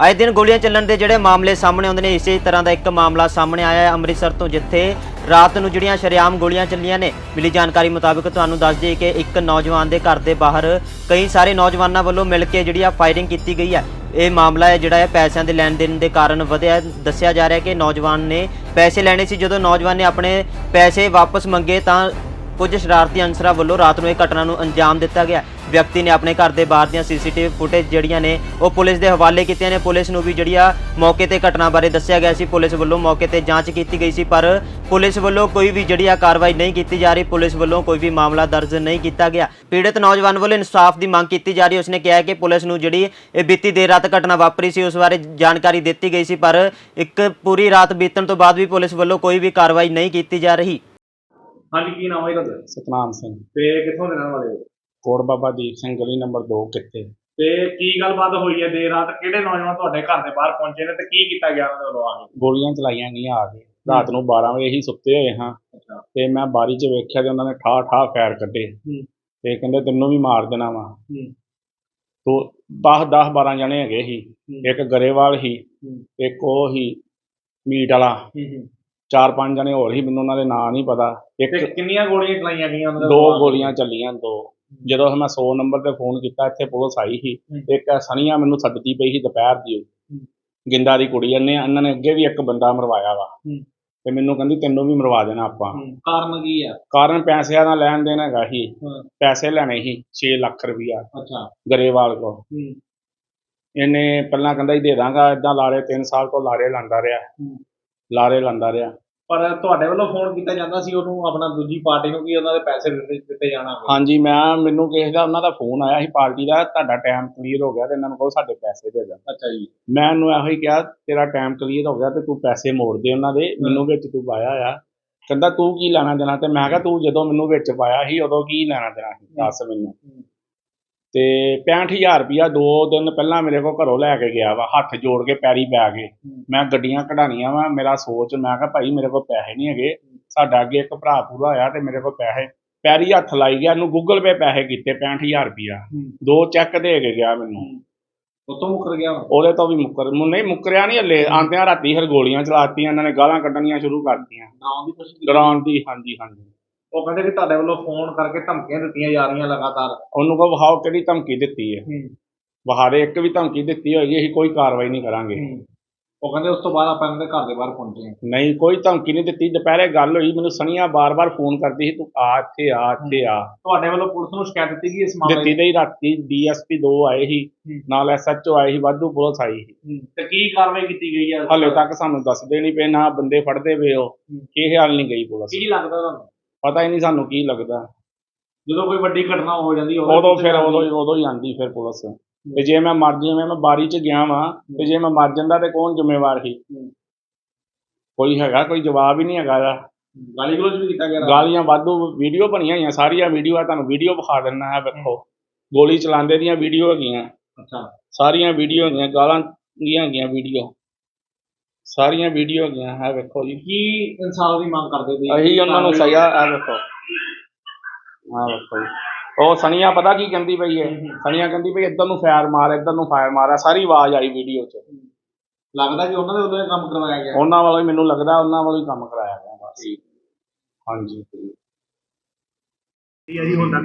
ਆਏ ਦਿਨ ਗੋਲੀਆਂ ਚੱਲਣ ਦੇ ਜਿਹੜੇ ਮਾਮਲੇ ਸਾਹਮਣੇ ਆਉਂਦੇ ਨੇ, ਇਸੇ ਤਰ੍ਹਾਂ ਦਾ ਇੱਕ ਮਾਮਲਾ ਸਾਹਮਣੇ ਆਇਆ ਹੈ ਅੰਮ੍ਰਿਤਸਰ ਤੋਂ, ਜਿੱਥੇ ਰਾਤ ਨੂੰ ਜਿਹੜੀਆਂ ਸ਼ਰੇਆਮ ਗੋਲੀਆਂ ਚੱਲੀਆਂ ਨੇ, ਮਿਲੀ ਜਾਣਕਾਰੀ ਮੁਤਾਬਕ ਤੁਹਾਨੂੰ ਦੱਸ ਦਈਏ ਕਿ ਇੱਕ ਨੌਜਵਾਨ ਦੇ ਘਰ ਦੇ ਬਾਹਰ ਕਈ ਸਾਰੇ ਨੌਜਵਾਨਾਂ ਵੱਲੋਂ ਮਿਲ ਕੇ ਜਿਹੜੀ ਆ ਫਾਇਰਿੰਗ ਕੀਤੀ ਗਈ ਹੈ। ਇਹ ਮਾਮਲਾ ਹੈ ਜਿਹੜਾ ਹੈ ਪੈਸਿਆਂ ਦੇ ਲੈਣ ਦੇਣ ਦੇ ਕਾਰਨ ਵਧਿਆ। ਦੱਸਿਆ ਜਾ ਰਿਹਾ ਕਿ ਨੌਜਵਾਨ ਨੇ ਪੈਸੇ ਲੈਣੇ ਸੀ। ਜਦੋਂ ਨੌਜਵਾਨ ਨੇ ਆਪਣੇ ਪੈਸੇ ਵਾਪਸ ਮੰਗੇ ਤਾਂ ਕੁਝ ਸ਼ਰਾਰਤੀ ਅਨਸਰਾਂ ਵੱਲੋਂ ਰਾਤ ਨੂੰ ਇਹ ਘਟਨਾ ਨੂੰ ਅੰਜਾਮ ਦਿੱਤਾ ਗਿਆ। ਵਿਅਕਤੀ ਨੇ ਆਪਣੇ ਘਰ ਦੇ ਬਾਹਰ ਦੀਆਂ ਸੀਸੀਟੀਵੀ ਫੁਟੇਜ ਜਿਹੜੀਆਂ ਨੇ, ਉਹ ਪੁਲਿਸ ਦੇ ਹਵਾਲੇ ਕੀਤੀਆਂ ਨੇ। ਪੁਲਿਸ ਨੂੰ ਵੀ ਜਿਹੜੀ ਆ ਮੌਕੇ ਤੇ ਘਟਨਾ ਬਾਰੇ ਦੱਸਿਆ ਗਿਆ ਸੀ। ਪੁਲਿਸ ਵੱਲੋਂ ਮੌਕੇ ਤੇ ਜਾਂਚ ਕੀਤੀ ਗਈ ਸੀ, ਪਰ ਪੁਲਿਸ ਵੱਲੋਂ ਕੋਈ ਵੀ ਜਿਹੜੀ ਆ ਕਾਰਵਾਈ ਨਹੀਂ ਕੀਤੀ ਜਾ ਰਹੀ। ਪੁਲਿਸ ਵੱਲੋਂ ਕੋਈ ਵੀ ਮਾਮਲਾ ਦਰਜ ਨਹੀਂ ਕੀਤਾ ਗਿਆ। ਪੀੜਤ ਨੌਜਵਾਨ ਵੱਲੋਂ ਇਨਸਾਫ ਦੀ ਮੰਗ ਕੀਤੀ ਜਾ ਰਹੀ। ਉਸਨੇ ਕਿਹਾ ਕਿ ਪੁਲਿਸ ਨੂੰ ਜਿਹੜੀ ਇਹ ਬੀਤੀ ਦੇਰ ਰਾਤ ਘਟਨਾ ਵਾਪਰੀ ਸੀ, ਉਸ ਬਾਰੇ ਜਾਣਕਾਰੀ ਦਿੱਤੀ ਗਈ ਸੀ, ਪਰ ਇੱਕ ਪੂਰੀ ਰਾਤ ਬੀਤਣ ਤੋਂ ਬਾਅਦ ਵੀ ਪੁਲਿਸ ਵੱਲੋਂ ਕੋਈ ਵੀ ਕਾਰਵਾਈ ਨਹੀਂ ਕੀਤੀ ਜਾ ਰਹੀ। ਹਾਂਜੀ ਕੀ ਨਾਮ ਹੈ ਤੁਹਾਡਾ? ਸਤਨਾਮ ਸਿੰਘ। ਤੇ ਕਿੱਥੋਂ ਦੇ ਰਹਿਣ ਵਾਲੇ ਹੋ? ਕੋਟ ਬਾਬਾ ਦੀਪ ਸਿੰਘ ਗਲੀ ਨੰਬਰ 2 ਕਿੱਥੇ। ਤੇ ਕੀ ਗੱਲਬਾਤ ਹੋਈ ਹੈ ਦੇਰ ਰਾਤ? ਕਿਹੜੇ ਨੌਜਵਾਨ ਤੁਹਾਡੇ ਘਰ ਦੇ ਬਾਹਰ ਪਹੁੰਚੇ ਨੇ ਤੇ ਕੀ ਕੀਤਾ ਗਿਆ ਉਹਨਾਂ ਵੱਲੋਂ ਆ ਕੇ? ਗੋਲੀਆਂ ਚਲਾਈਆਂ ਗਈਆਂ ਆ ਕੇ। ਰਾਤ ਨੂੰ 12 ਵਜੇ ਹੀ ਸੁੱਤੇ ਹੋਏ ਹਾਂ। ਤੇ ਮੈਂ ਬਾਰੀ 'ਚ ਵੇਖਿਆ ਤੇ ਉਹਨਾਂ ਨੇ ਠਾ ਠਾ ਫੈਰ ਕੱਢੇ। ਤੇ ਕਹਿੰਦੇ ਤੈਨੂੰ ਵੀ ਮਾਰ ਦੇਣਾ ਵਾ। ਤੋ 10 10 12 ਜਣੇ ਹੈਗੇ ਸੀ। ਇੱਕ ਗਰੇਵਾਲ ਸੀ ਹੂੰ। ਇੱਕ ਉਹ ਸੀ ਮੀਟ ਵਾਲਾ। ਚਾਰ ਪੰਜ ਜਣੇ ਹੋਰ ਸੀ ਮੈਨੂੰ ਉਹਨਾਂ ਦੇ ਨਾਂ ਨਹੀਂ ਪਤਾ ਇੱਕ ਤੇ ਕਿੰਨੀਆਂ ਗੋਲੀਆਂ ਚਲਾਈਆਂ ਗਈਆਂ ਉਹਨਾਂ ਦੇ ਦੋ? ਗੋਲੀਆਂ ਚੱਲੀਆਂ ਦੋ ਜਦੋਂ ਮੈਂ 100 ਨੰਬਰ ਤੇ ਫੋਨ ਕੀਤਾ ਇੱਥੇ ਪੁਲਿਸ ਆਈ ਸੀ ਹੂੰ। ਇੱਕ ਸਨੀਆ ਮੈਨੂੰ ਸੱਦਦੀ ਪਈ ਸੀ ਦੁਪਹਿਰ ਦੀ ਹੂੰ। ਗਿੰਦਾ ਦੀ ਕੁੜੀ ਇਹਨੇ ਇਹਨਾਂ ਨੇ ਅੱਗੇ ਵੀ ਇੱਕ ਬੰਦਾ ਮਰਵਾਇਆ ਵਾ ਹੂੰ। ਤੇ ਮੈਨੂੰ ਕਹਿੰਦੀ ਤੈਨੂੰ ਵੀ ਮਰਵਾ ਦੇਣਾ ਆਪਾਂ ਹੂੰ। ਕਾਰਨ ਕੀ ਆ ਕਾਰਨ ਪੈਸਿਆਂ ਦਾ ਲੈਣ ਦੇਣ ਹੈਗਾ ਸੀ ਹਾਂ। ਪੈਸੇ ਲੈਣੇ ਸੀ 6 ਲੱਖ ਰੁਪਇਆ ਅੱਛਾ ਗਰੇਵਾਲ ਕੋ ਹੂੰ ਇਹਨੇ ਪਹਿਲਾਂ ਕਹਿੰਦਾ ਹੀ ਦੇ ਦਾਂਗਾ ਇਦਾਂ ਲਾਰੇ 3 ਸਾਲ ਤੋਂ ਲਾਰੇ ਲਾਂਦਾ ਰਿਹਾ ਹੂੰ। ਲਾਰੇ ਲਾਂਦਾ ਰਿਹਾ ਪਰ ਤੁਹਾਡੇ ਵੱਲੋਂ ਫੋਨ ਕੀਤਾ ਜਾਂਦਾ ਸੀ ਉਹਨੂੰ ਆਪਣਾ ਦੂਜੀ ਪਾਰਟੀ ਨੂੰ ਕਿ ਉਹਨਾਂ ਦੇ ਪੈਸੇ ਦਿੱਤੇ ਦਿੱਤੇ ਜਾਣਾ ਹਾਂਜੀ ਮੈਂ ਮੈਨੂੰ ਕਿਸੇ ਦਾ ਉਹਨਾਂ ਦਾ ਫੋਨ ਆਇਆ ਸੀ ਪਾਰਟੀ ਦਾ ਤੁਹਾਡਾ ਟਾਈਮ ਕਲੀਅਰ ਹੋ ਗਿਆ ਤੇ ਇਹਨਾਂ ਨੂੰ ਕਹੋ ਸਾਡੇ ਪੈਸੇ ਦੇ ਦੇਣ ਅੱਛਾ ਜੀ। ਮੈਂ ਉਹਨੂੰ ਇਹੋ ਹੀ ਕਿਹਾ ਤੇਰਾ ਟਾਈਮ ਕਲੀਅਰ ਹੋ ਗਿਆ ਤੇ ਤੂੰ ਪੈਸੇ ਮੋੜ ਦੇ ਉਹਨਾਂ ਦੇ ਮੈਨੂੰ ਵਿੱਚ ਤੂੰ ਪਾਇਆ ਆ। ਕਹਿੰਦਾ ਤੂੰ ਕੀ ਲੈਣਾ ਦੇਣਾ? ਤੇ ਮੈਂ ਕਿਹਾ ਤੂੰ ਜਦੋਂ ਮੈਨੂੰ ਵਿੱਚ ਪਾਇਆ ਸੀ ਉਦੋਂ ਕੀ ਲੈਣਾ ਦੇਣਾ ਸੀ? ਦੱਸ ਮੈਨੂੰ। ਤੇ 65000 ਰੁਪਇਆ ਦੋ ਦਿਨ ਪਹਿਲਾਂ ਮੇਰੇ ਕੋਲ ਘਰੋਂ ਲੈ ਕੇ ਗਿਆ ਵਾ ਹੱਥ ਜੋੜ ਕੇ ਪੈਰੀ ਪੈ ਗਏ ਮੈਂ ਗੱਡੀਆਂ ਕਢਾਣੀਆਂ ਵਾ ਮੇਰਾ ਸੋਚ ਮੈਂ ਕਿਹਾ ਭਾਈ ਮੇਰੇ ਕੋਲ ਪੈਸੇ ਨਹੀਂ ਹੈਗੇ ਸਾਡਾ ਅੱਗੇ ਇੱਕ ਭਰਾ ਪੂਰਾ ਹੋਇਆ ਤੇ ਮੇਰੇ ਕੋਲ ਪੈਸੇ। ਪੈਰੀ ਹੱਥ ਲਾਈ ਗਿਆ ਇਹਨੂੰ ਗੂਗਲ ਪੇ ਪੈਸੇ ਕੀਤੇ 65000 ਰੁਪਇਆ। ਦੋ ਚੈੱਕ ਦੇ ਕੇ ਗਿਆ ਮੈਨੂੰ। ਉਤੋਂ ਮੁੱਕਰ ਗਿਆ। ਉਹਦੇ ਤੋਂ ਵੀ ਮੁੱਕਰ ਨਹੀਂ ਮੁੱਕਰਿਆ ਨਹੀਂ ਹਲੇ। ਆਂਦਿਆਂ ਰਾਤੀ ਫਿਰ ਗੋਲੀਆਂ ਚਲਾਤੀਆਂ ਇਹਨਾਂ ਨੇ ਗਾਲਾਂ ਕੱਢਣੀਆਂ ਸ਼ੁਰੂ ਕਰਤੀਆਂ। ਡਰਾਉਣ ਦੀ ਕੋਸ਼ਿਸ਼ ਕੀਤੀ। ਡਰਾਉਣ ਦੀ ਹਾਂਜੀ ਹਾਂਜੀ। ਉਹ ਕਹਿੰਦੇ ਕਿ ਤੁਹਾਡੇ ਵੱਲੋਂ ਫੋਨ ਕਰਕੇ ਧਮਕੀਆਂ ਦਿੱਤੀਆਂ ਜਾ ਰਹੀਆਂ ਲਗਾਤਾਰ। ਉਹਨੂੰ ਕਹੋ ਵਿਖਾਓ ਕਿਹੜੀ ਧਮਕੀ ਦਿੱਤੀ ਹੈ। ਹੂੰ। ਇੱਕ ਵੀ ਧਮਕੀ ਦਿੱਤੀ ਹੋਏਗੀ ਅਸੀਂ ਕੋਈ ਕਾਰਵਾਈ ਨਹੀਂ ਕਰਾਂਗੇ। ਉਹ ਕਹਿੰਦੇ ਉਸ ਤੋਂ ਬਾਅਦ ਆਪਾਂ ਇਹਨਾਂ ਦੇ ਘਰ ਦੇ ਬਾਹਰ ਪਹੁੰਚੇ ਹਾਂ। ਨਹੀਂ ਕੋਈ ਧਮਕੀ ਨਹੀਂ ਦਿੱਤੀ। ਦੁਪਹਿਰੇ ਗੱਲ ਹੋਈ ਮੈਨੂੰ ਸਨੀਆ ਬਾਰ-ਬਾਰ ਫੋਨ ਕਰਦੀ ਸੀ ਤੂੰ ਆ ਇੱਥੇ ਆ ਇੱਥੇ ਆ। ਤੁਹਾਡੇ ਵੱਲੋਂ ਪੁਲਿਸ ਨੂੰ ਸ਼ਿਕਾਇਤ ਦਿੱਤੀ ਗਈ ਇਸ ਮਾਮਲੇ ਦਿੱਤੀ ਦੇ? ਹੀ ਰਾਤੀ ਡੀਐਸਪੀ ਦੋ ਆਏ ਸੀ ਹੂੰ। ਨਾਲ ਐਸਐਚਓ ਆਏ ਸੀ ਵਾਧੂ ਪੁਲਿਸ ਆਈ ਸੀ? ਤੇ ਕੀ ਕਾਰਵਾਈ ਕੀਤੀ ਗਈ ਹੈ ਹਾਲੇ ਤੱਕ ਸਾਨੂੰ ਦੱਸਦੇ ਨਹੀਂ ਪਏ ਨਾ ਬੰਦੇ ਫੜਦੇ ਪਏ ਉਹ। ਕਿਸੇ ਹਾਲ ਨਹੀਂ ਗਈ ਪੁਲਿਸ ਕੀ ਲੱਗਦਾ ਤੁਹਾਨੂੰ? ਪਤਾ ਹੀ ਨਹੀਂ ਸਾਨੂੰ ਕੀ ਲੱਗਦਾ। ਜਦੋਂ ਕੋਈ ਵੱਡੀ ਘਟਨਾ ਹੋ ਜਾਂਦੀ ਉਦੋਂ ਫਿਰ ਉਦੋਂ ਹੀ ਉਦੋਂ ਹੀ ਆਂਦੀ ਫਿਰ ਪੁਲਿਸ। ਤੇ ਜੇ ਮੈਂ ਮਰ ਜਿਵੇਂ ਮੈਂ ਬਾਰੀ 'ਚ ਗਿਆ ਵਾਂ ਤੇ ਜੇ ਮੈਂ ਮਰ ਜਾਂਦਾ ਤੇ ਕੌਣ ਜ਼ਿੰਮੇਵਾਰ ਸੀ। ਕੋਈ ਹੈਗਾ ਕੋਈ ਜਵਾਬ ਹੀ ਨਹੀਂ ਹੈਗਾ ਗਾਲੀ ਗਲੋਚ ਵੀ ਕੀਤਾ ਗਿਆ? ਗਾਲੀਆਂ ਵਾਧੂ ਵੀਡੀਓ ਬਣੀਆਂ ਹੋਈਆਂ ਸਾਰੀਆਂ ਵੀਡੀਓ ਆ ਤੁਹਾਨੂੰ ਵੀਡੀਓ ਵਿਖਾ ਦਿੰਦਾ ਹੈ ਵੇਖੋ। ਗੋਲੀ ਚਲਾਉਂਦੇ ਦੀਆਂ ਵੀਡੀਓ ਹੈਗੀਆਂ। ਅੱਛਾ। ਸਾਰੀਆਂ ਵੀਡੀਓ ਹੈਗੀਆਂ ਗਾਲਾਂ ਦੀਆਂ ਹੈਗੀਆਂ ਵੀਡੀਓ। ਸਾਰੀਆਂ ਵੀਡੀਓ ਹੈਗੀਆਂ ਹੈ ਵੇਖੋ ਜੀ। ਕੀ ਇਨਸਾਫ ਦੀ ਮੰਗ ਕਰਦੇ ਸੀ ਅਸੀਂ ਉਹਨਾਂ ਨੂੰ ਸਜ਼ਾ ਆ ਵੇਖੋ। ਆ ਵੇਖੋ ਜੀ। ਉਹ ਸਨੀਆ ਪਤਾ ਕੀ ਕਹਿੰਦੀ ਪਈ ਹੈ? ਸਨੀਆ ਕਹਿੰਦੀ ਪਈ ਇੱਧਰ ਨੂੰ ਫਾਇਰ ਮਾਰ ਇੱਧਰ ਨੂੰ ਫਾਇਰ ਮਾਰ ਆ ਸਾਰੀ ਆਵਾਜ਼ ਆਈ ਵੀਡੀਓ 'ਚ। ਲੱਗਦਾ ਕਿ ਉਹਨਾਂ ਦੇ ਇਹ ਕੰਮ ਕਰਵਾਇਆ ਗਿਆ। ਉਹਨਾਂ ਵੱਲੋਂ ਹੀ ਮੈਨੂੰ ਲੱਗਦਾ ਉਹਨਾਂ ਵੱਲੋਂ ਹੀ ਕੰਮ ਕਰਾਇਆ ਗਿਆ ਬਸ। ਹਾਂਜੀ। ਕੀ ਹੈ ਜੀ ਹੁਣ ਤੱਕ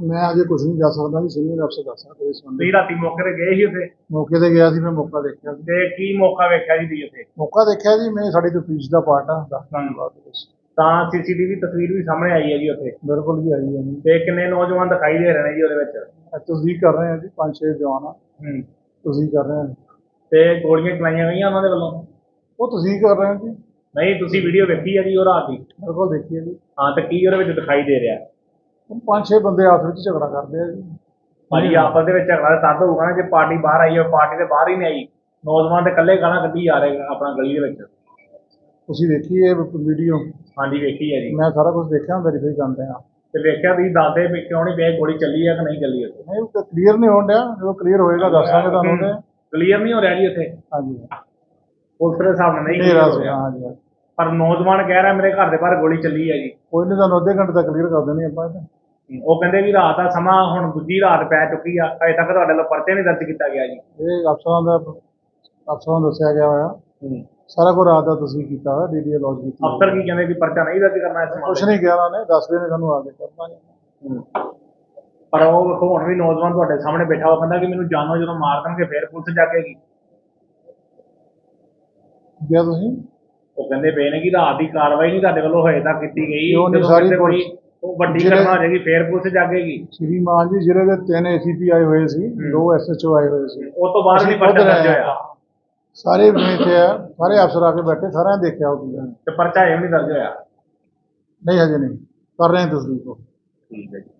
ਮੈਂ ਅਜੇ ਕੁਝ ਨਹੀਂ ਦੱਸ ਸਕਦਾ ਜੀ ਸੀਨੀਅਰ ਅਫਸਰ ਦੱਸ ਸਕਦੇ ਇਸ ਸੰਬੰਧੀ ਤੁਸੀਂ ਰਾਤੀ ਮੌਕੇ ਤੇ ਗਏ ਸੀ ਉੱਥੇ? ਮੌਕੇ ਤੇ ਗਿਆ ਸੀ ਮੈਂ ਮੌਕਾ ਦੇਖਿਆ ਸੀ ਤੇ ਕੀ ਮੌਕਾ ਵੇਖਿਆ ਜੀ ਤੁਸੀਂ ਉੱਥੇ? ਮੌਕਾ ਦੇਖਿਆ ਜੀ ਮੈਂ ਸਾਡੀ ਤਫਤੀਸ਼ ਦਾ ਪਾਰਟ ਆ ਦੱਸ ਦਾਂਗੇ ਬਾਅਦ ਵਿੱਚ ਤਾਂ ਸੀਸੀਟੀਵੀ ਤਸਵੀਰ ਵੀ ਸਾਹਮਣੇ ਆਈ ਹੈ ਜੀ ਉੱਥੇ? ਬਿਲਕੁਲ ਜੀ ਆਈ ਹੈ ਜੀ। ਤੇ ਕਿੰਨੇ ਨੌਜਵਾਨ ਦਿਖਾਈ ਦੇ ਰਹੇ ਨੇ ਜੀ ਉਹਦੇ ਵਿੱਚ? ਇਹ ਤਸਦੀਕ ਕਰ ਰਹੇ ਹਾਂ ਜੀ ਪੰਜ ਛੇ ਜਵਾਨ ਆ। ਹੂੰ। ਤਸਦੀਕ ਕਰ ਰਹੇ ਹਾਂ। ਤੇ ਗੋਲੀਆਂ ਚਲਾਈਆਂ ਗਈਆਂ ਉਹਨਾਂ ਦੇ ਵੱਲੋਂ? ਉਹ ਤਸਦੀਕ ਕਰ ਰਹੇ ਹਾਂ ਜੀ। ਨਹੀਂ ਤੁਸੀਂ ਵੀਡੀਓ ਵੇਖੀ ਹੈ ਜੀ ਉਹ ਰਾਤ ਦੀ? ਬਿਲਕੁਲ ਦੇਖੀਏ ਜੀ। ਹਾਂ ਤੇ ਕੀ ਉਹਦੇ ਵਿੱਚ ਦਿਖਾਈ ਦੇ ਰਿਹਾ? ਪੰਜ ਛੇ ਬੰਦੇ ਆਪਸ ਵਿੱਚ ਝਗੜਾ ਕਰਦੇ ਆ ਜੀ। ਭਾਜੀ ਆਪਸ ਦੇ ਵਿੱਚ ਝਗੜਾ ਤਦ ਹੋਊਗਾ ਨਾ ਜੇ ਪਾਰਟੀ ਬਾਹਰ ਆਈ ਹੈ ਪਾਰਟੀ ਦੇ ਬਾਹਰ ਹੀ ਨਹੀਂ ਆਈ ਨੌਜਵਾਨ ਤੇ ਇਕੱਲੇ ਗਾਣਾ ਕੱਢੀ ਜਾ ਰਹੇ ਆਪਣਾ ਗਲੀ ਦੇ ਵਿੱਚ। ਤੁਸੀਂ ਦੇਖੀ ਇਹ ਵੀਡੀਓ? ਹਾਂਜੀ ਵੇਖੀ ਹੈ ਜੀ। ਮੈਂ ਸਾਰਾ ਕੁਝ ਦੇਖਿਆ ਵੈਰੀਫਾਈ ਕਰਦੇ ਆ ਤੇ ਵੇਖਿਆ ਤੁਸੀਂ ਦੱਸਦੇ ਵੀ ਕਿਉਂ ਨਹੀਂ ਵੇ ਗੋਲੀ ਚੱਲੀ ਹੈ ਕਿ ਨਹੀਂ ਚੱਲੀ ਉੱਥੇ। ਨਹੀਂ ਉਹ ਕਲੀਅਰ ਨਹੀਂ ਹੋਣ ਡਿਆ। ਜਦੋਂ ਕਲੀਅਰ ਹੋਏਗਾ ਦੱਸਾਂਗੇ ਤੁਹਾਨੂੰ ਉਹਦੇ ਕਲੀਅਰ ਨਹੀਂ ਹੋ ਰਿਹਾ ਜੀ ਉੱਥੇ। ਹਾਂਜੀ। ਦੇ ਹਿਸਾਬ ਨਾਲ ਨਹੀਂ ਮੇਰਾ ਹਾਂਜੀ। ਪਰ ਨੌਜਵਾਨ ਕਹਿ ਰਿਹਾ ਮੇਰੇ ਘਰ ਦੇ ਬਾਹਰ ਗੋਲੀ ਚੱਲੀ ਹੈ ਜੀ ਕੋਈ ਨਹੀਂ ਤੁਹਾਨੂੰ ਅੱਧੇ ਘੰਟੇ ਤੱਕ ਕਲੀਅਰ ਕਰ ਦੇਣੀ ਆਪਾਂ ਇਹ ਤਾਂ। ਉਹ ਕਹਿੰਦੇ ਵੀ ਰਾਤ ਦਾ ਸਮਾਂ ਹੁਣ ਦੂਜੀ ਰਾਤ ਪੈ ਚੁੱਕੀ ਆ ਅਜੇ ਤੱਕ ਤੁਹਾਡੇ ਵੱਲੋਂ ਪਰਚੇ ਨਹੀਂ ਦਰਜ ਕੀਤਾ ਗਿਆ ਜੀ। ਇਹ ਅਫਸਰਾਂ ਦਾ ਅਫਸਰਾਂ ਨੂੰ ਦੱਸਿਆ ਗਿਆ ਹੋਇਆ। ਸਾਰਾ ਕੁਝ ਰਾਤ ਦਾ ਤੁਸੀਂ ਕੀਤਾ ਹੋਇਆ ਡੀਡੀਏ ਲੌਜ ਕੀਤੀ ਹੋਈ। ਅਫਸਰ ਕੀ ਕਹਿੰਦੇ ਕਿ ਪਰਚਾ ਨਹੀਂ ਦਰਜ ਕਰਨਾ ਇਸ ਕੁਛ ਮਾਮਲੇ? ਨਹੀਂ ਕਿਹਾ ਉਹਨਾਂ ਨੇ ਦੱਸਦੇ ਨੇ ਸਾਨੂੰ ਆ ਕੇ ਕਰਨਾ ਪਰ ਉਹ ਵੇਖੋ ਹੁਣ ਵੀ ਨੌਜਵਾਨ ਤੁਹਾਡੇ ਸਾਹਮਣੇ ਬੈਠਾ ਹੋਇਆ ਕਹਿੰਦਾ ਕਿ ਮੈਨੂੰ ਜਾਨੋ ਜਦੋਂ ਮਾਰ ਦੇਣਗੇ ਫੇਰ ਪੁਲਿਸ ਜਾਗੇਗੀ। ਗਿਆ ਤੁਸੀਂ? ਉਹ ਕਹਿੰਦੇ ਪਏ ਨੇ ਕਿ ਰਾਤ ਦੀ ਕਾਰਵਾਈ ਨਹੀਂ ਤੁਹਾਡੇ ਵੱਲੋਂ ਹਜੇ ਤੱਕ ਕੀਤੀ ਗਈ। ਕਿਉਂ ਨਹੀਂ? ਜਦੋਂ ਸਾਰੀ ਕਿਤੇ ਕੋਈ ਪੁਲਿਸ- ਉਹ ਵੱਡੀ ਜਿਹੜੇ- ਘਟਨਾ ਹੋ ਜਾਏਗੀ ਫੇਰ ਪੁਲਿਸ ਜਾਗੇਗੀ। ਸ਼੍ਰੀਮਾਨ ਜੀ ਜ਼ਿਲ੍ਹੇ ਦੇ ਤਿੰਨ ਏਸੀਪੀ ਆਏ ਹੋਏ ਸੀ ਦੋ ਐਸਐਚਓ ਆਏ ਹੋਏ ਸੀ। ਉਸ ਤੋਂ ਬਾਅਦ ਅਸੀਂ ਨਹੀਂ ਪਰਚਾ ਦਰਜ ਹੋਇਆ। ਹਾਂ। ਸਾਰੇ ਇੱਥੇ ਆ ਸਾਰੇ ਅਫਸਰ ਆ ਕੇ ਬੈਠੇ ਸਾਰਿਆਂ ਨੇ ਦੇਖਿਆ ਉਹ ਚੀਜ਼ਾਂ। ਤੇ ਪਰਚਾ ਇਹ ਵੀ ਨਹੀਂ ਦਰਜ ਹੋਇਆ। ਨਹੀਂ ਹਜੇ ਨਹੀਂ। ਕਰ ਰਹੇ ਹਾਂ ਤਸਦੀਕ ਉਹ। ਠੀਕ ਹੈ ਜੀ।